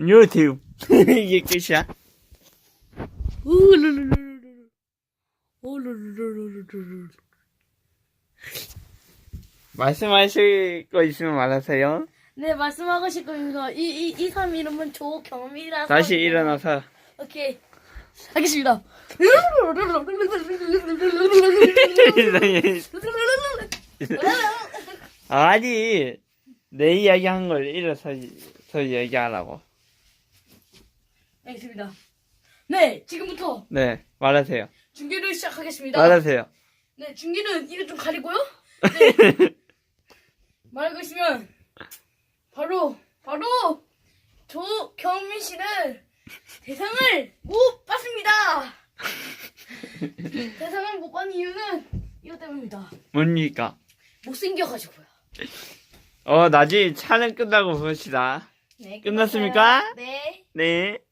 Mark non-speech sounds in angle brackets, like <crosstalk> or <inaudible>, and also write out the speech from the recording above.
유튜브. 이게 끝이야. 말씀하실 거 있으면 말하세요. 네, 말씀하고 싶은 거. 이, 이, 이 사람 이름은 조경미라서. 다시 일어나서. 오케이. 하겠습니다. <laughs> 아니, 내 이야기 한 걸 일어서 서 얘기하라고. 알겠습니다. 네, 지금부터 네, 말하세요. 중계를 시작하겠습니다. 말하세요. 네, 중계는 이를 좀 가리고요. 네. <laughs> 말하고 있으면 바로 바로 조경민 씨는 대상을 못 받습니다. <laughs> 대상을 못 받는 이유는 이것 때문입니다. 뭡니까? 못생겨가지고요. 어, 나중에 촬영 끝나고 봅시다. 네, 끝났습니까? 끝났어요. 네. 네.